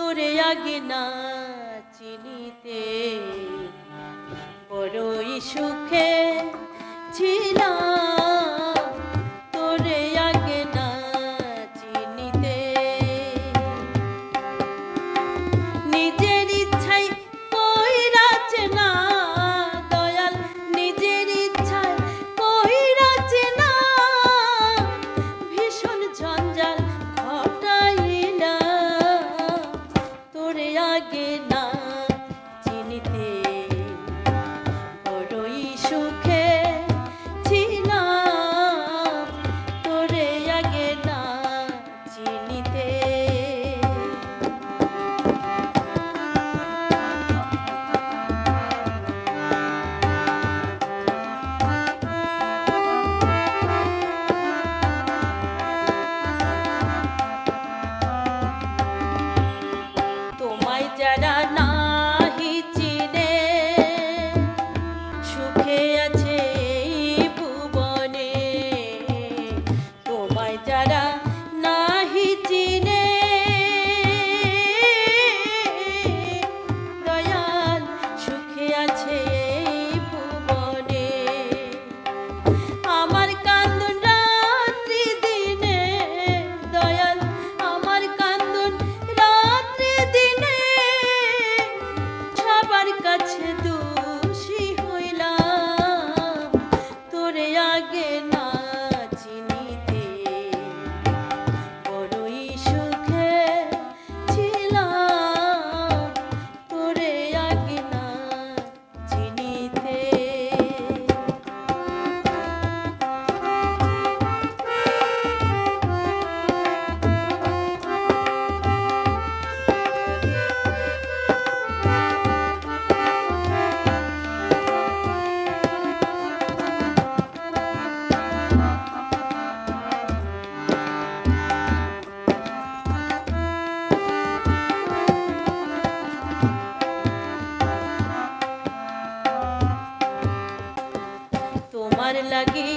তোরে আগে না চিনিতে। বড়ই সুখে ছিলাম। লাগি